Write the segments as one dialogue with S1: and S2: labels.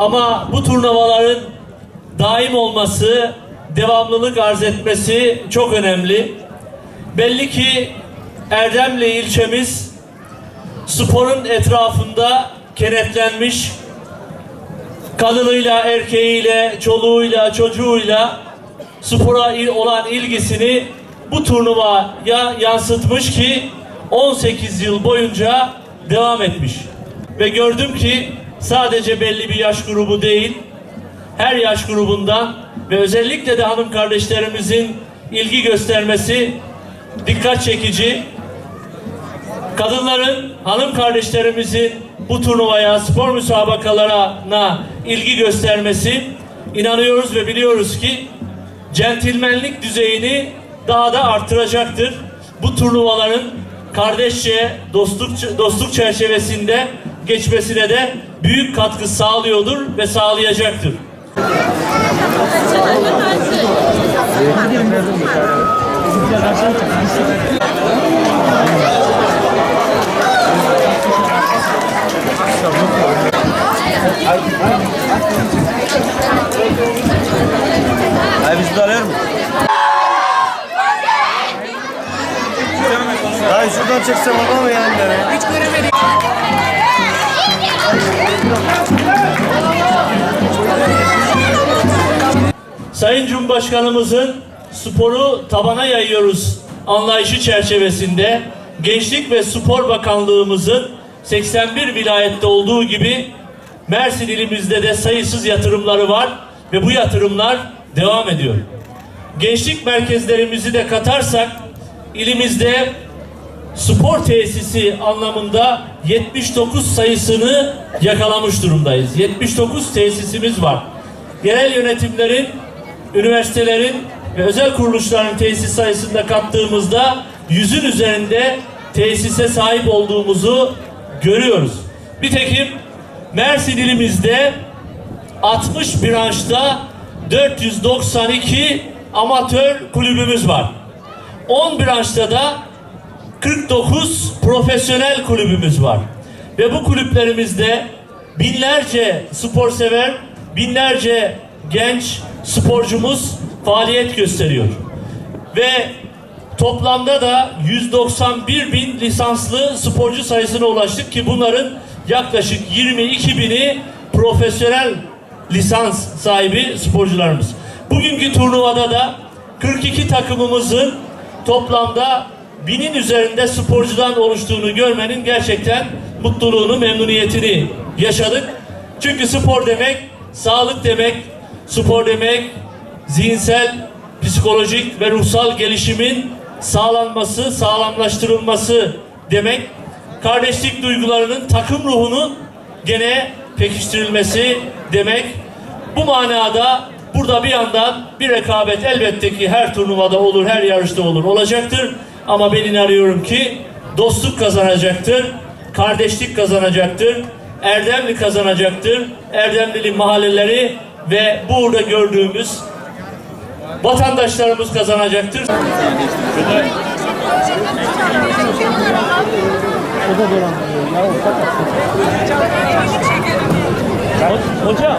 S1: Ama bu turnuvaların daim olması, devamlılık arz etmesi çok önemli. Belli ki Erdemli ilçemiz sporun etrafında kenetlenmiş, kadınıyla, erkeğiyle, çoluğuyla, çocuğuyla spora olan ilgisini bu turnuvaya yansıtmış ki 18 yıl boyunca devam etmiş. Ve gördüm ki sadece belli bir yaş grubu değil, her yaş grubundan ve özellikle de hanım kardeşlerimizin ilgi göstermesi dikkat çekici. Kadınların, hanım kardeşlerimizin bu turnuvaya, spor müsabakalarına ilgi göstermesi inanıyoruz ve biliyoruz ki centilmenlik düzeyini daha da arttıracaktır. Bu turnuvaların kardeşçe, dostluk, dostluk çerçevesinde geçmesine de büyük katkı sağlıyordur ve sağlayacaktır.
S2: Ay bizi de alıyor mu? Ay şuradan çeksem olur mu yani? Hiç göremedik.
S1: Sayın Cumhurbaşkanımızın sporu tabana yayıyoruz anlayışı çerçevesinde Gençlik ve Spor Bakanlığımızın 81 vilayette olduğu gibi Mersin ilimizde de sayısız yatırımları var ve bu yatırımlar devam ediyor. Gençlik merkezlerimizi de katarsak ilimizde spor tesisi anlamında 79 sayısını yakalamış durumdayız. 79 tesisimiz var. Yerel yönetimlerin, üniversitelerin ve özel kuruluşların tesis sayısını da kattığımızda yüzün üzerinde tesise sahip olduğumuzu görüyoruz. Nitekim Mersin ilimizde 60 branşta 492 amatör kulübümüz var. 10 branşta da 49 profesyonel kulübümüz var. Ve bu kulüplerimizde binlerce spor sever, binlerce genç sporcumuz faaliyet gösteriyor. Ve toplamda da 191 bin lisanslı sporcu sayısına ulaştık ki bunların yaklaşık 22 bini profesyonel lisans sahibi sporcularımız. Bugünkü turnuvada da 42 takımımızın toplamda binin üzerinde sporcudan oluştuğunu görmenin gerçekten mutluluğunu, memnuniyetini yaşadık. Çünkü spor demek, sağlık demek, spor demek, zihinsel, psikolojik ve ruhsal gelişimin sağlanması, sağlamlaştırılması demek. Kardeşlik duygularının takım ruhunu gene pekiştirilmesi demek. Bu manada burada bir yandan bir rekabet elbette ki her turnuvada olur, her yarışta olur, olacaktır. Ama ben inanıyorum ki dostluk kazanacaktır, kardeşlik kazanacaktır, Erdemli kazanacaktır, Erdemlili mahalleleri ve burada gördüğümüz vatandaşlarımız kazanacaktır. Hocam.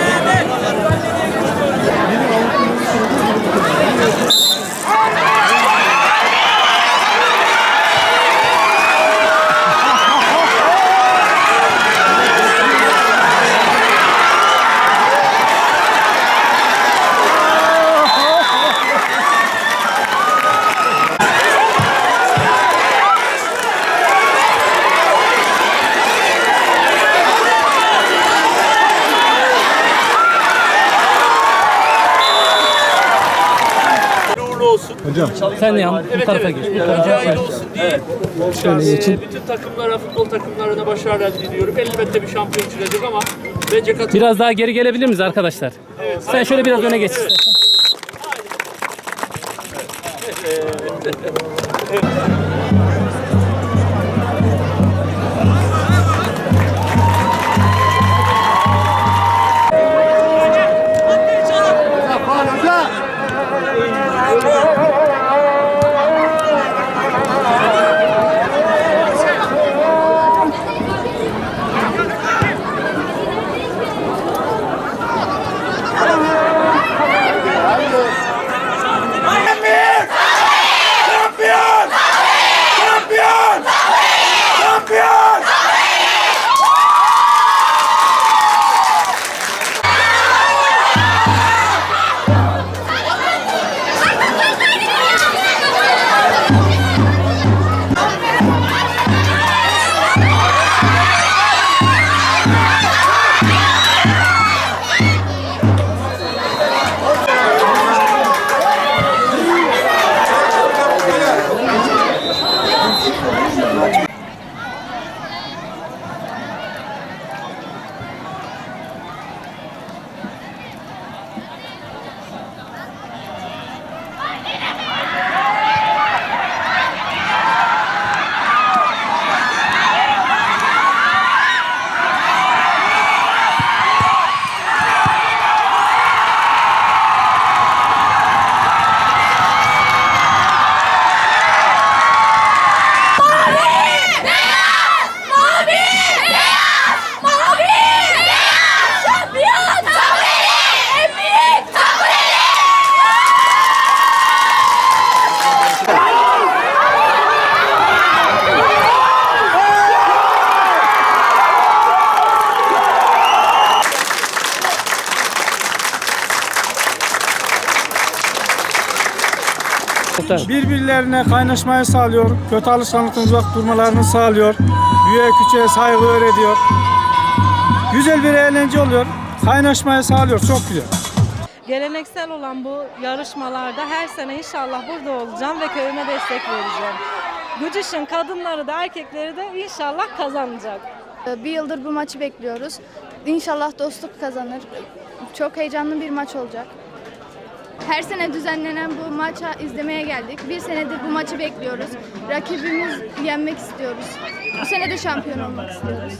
S1: Hocam.
S3: Sen yan- bu tarafa geç, bu tarafa
S1: Hayırlı
S3: geç.
S1: olsun diye.
S3: Şöyle geçin.
S1: Bütün takımlara, futbol takımlarına başarılar diliyorum. Elbette bir şampiyon çıkacak ama bence katıl.
S3: Biraz daha geri gelebilir miyiz arkadaşlar? Sen şöyle biraz öne geç. istersen. Muhtar.
S4: birbirlerine kaynaşmayı sağlıyor. Kötü alışkanlıktan uzak durmalarını sağlıyor. Büyüğe küçüğe saygı öğretiyor. Güzel bir eğlence oluyor. Kaynaşmayı sağlıyor. Çok güzel.
S5: Geleneksel olan bu yarışmalarda her sene inşallah burada olacağım ve köyüme destek vereceğim. Gücüş'ün kadınları da erkekleri de inşallah kazanacak.
S6: Bir yıldır bu maçı bekliyoruz. İnşallah dostluk kazanır. Çok heyecanlı bir maç olacak. Her sene düzenlenen bu maça izlemeye geldik. Bir senedir bu maçı bekliyoruz. Rakibimiz yenmek istiyoruz. Bu sene de şampiyon olmak istiyoruz.